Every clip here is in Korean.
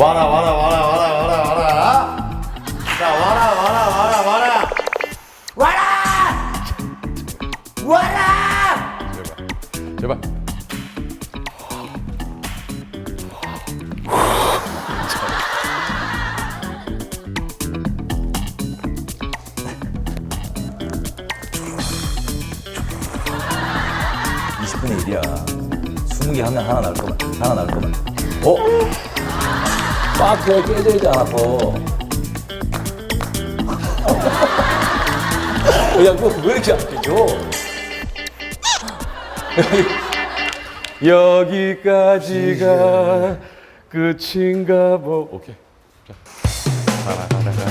와라 와라 와라 와라 와라 와라 자 와라 와라 와라 와라 와라 와라 제발. 이십 분의 1이야. 20개 하면 하나 날 거만. 하나 날 거만. 어? 깨져 있잖아, 더. 야, 그거 왜 이렇게 안 깨져? 여기까지가 끝인가 보. 오케이. 자. 가라 가라 가라.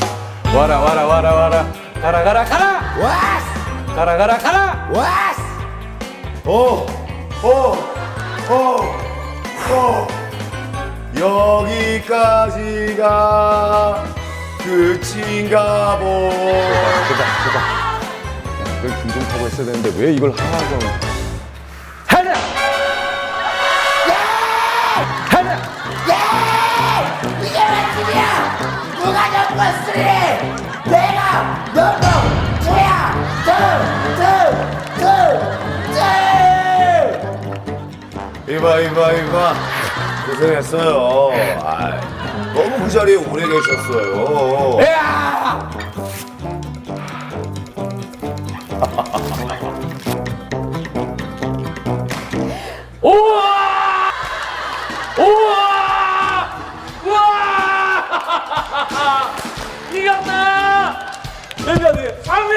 와라 와라 와라 와라. 가라 가라 가라. 와스! 가라 가라 가라. 와스! 오! 오! 오! 오! 여기 까지가 끝인가 보. 제발 제발. 야, 이걸 김종타고 했어야 되는데 왜 이걸 하나정? 하나. 하나. 이게 웬일이야? 누가 넘었으리? 내가 넘어 뭐야? 둘 둘 둘 둘 이봐 이봐 이봐 고생했어요. 아이, 너무 그 자리에 오래 계셨어요. 우와! 우와! 우와! 이겼다! 내년에 상위!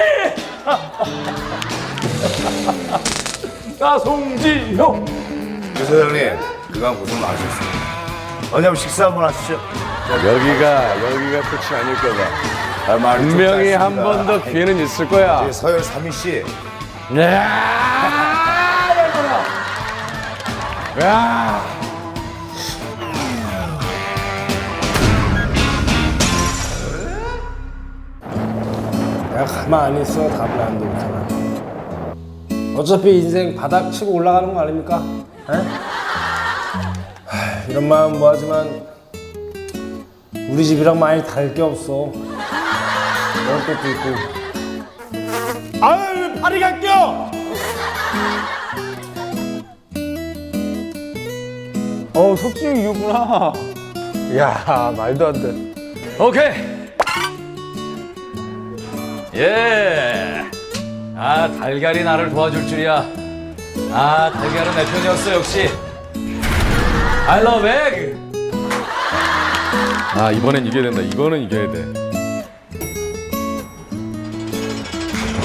나 송지효! 유 사장님 그간 고생 많으셨습니다. 어디 한번 식사 한번 하시죠. 여기가 여기가 끝이 아닐 거다. 아, 말이 좀 분명히 한 짧습니다. 번 더 기회는 있을 거야. 예, 서열 3위 씨. 야! 야! 내가 가만히 있어 답을 안 되잖아. 어차피 인생 바닥 치고 올라가는 거 아닙니까? 에? 하, 이런 마음 뭐하지만 우리 집이랑 많이 다를 게 없어. 먹을 것도 있고. 아유 팔이 갈게요. 어, 석진이 이겼구나. 야, 말도 안 돼. 오케이. 예. 아, 달걀이 나를 도와줄 줄이야. 아, 달걀은 내 편이었어, 역시. I love egg. 아, 이번엔 이겨야 된다. 이거는 이겨야 돼.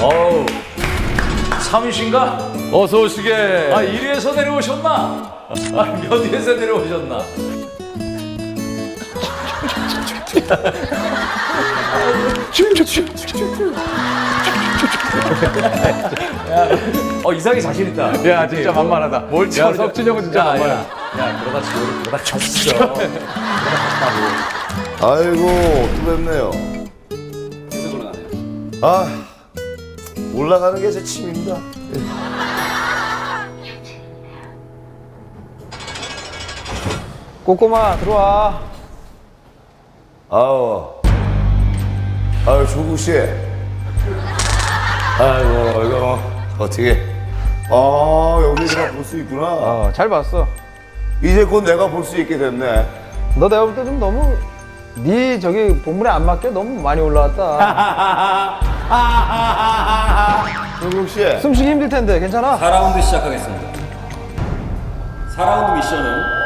어우. 3위신가? 어서 오시게. 아, 1위에서 내려오셨나? 아, 몇 위에서 내려오셨나? 어 이상하게 자신 있다. 야 진짜 만만하다. 뭘 야, 석진이 형은 진짜 만만해. 야, 야 그러다 지금 그러다 졌어. 아이고 또 뵙네요. 아 올라가는 게 제 취미입니다. 꼬꼬마 들어와. 아우 아유 조구 씨. 아이고 이거 어떻게? 아 여기 내가 볼 수 있구나. 어, 잘 봤어. 이제 곧 내가 볼 수 있게 됐네. 너 내가 볼 때 좀 너무 네 저기 본물에 안 맞게 너무 많이 올라왔다. 조국 씨. 숨쉬기 힘들 텐데 괜찮아? 4라운드 시작하겠습니다. 4라운드 미션은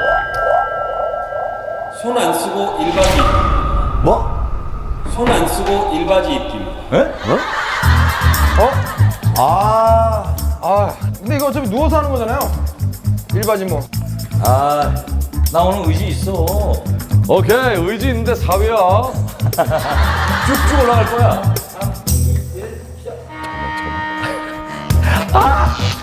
손 안 쓰고 일바지 뭐? 손 안 쓰고 일바지 입기입니다. 에? 어? 아. 아 근데 이거 어차피 누워서 하는 거잖아요. 일바지 뭐. 아, 나 오늘 의지 있어. 오케이 의지 있는데 4위야. 쭉쭉 올라갈 거야. 잘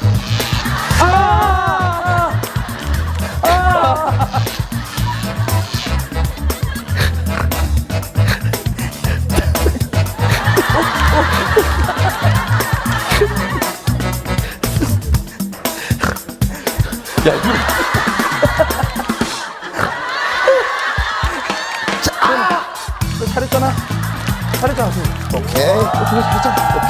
했잖아 잘했잖아 오케이. 어, 그래 잘했잖아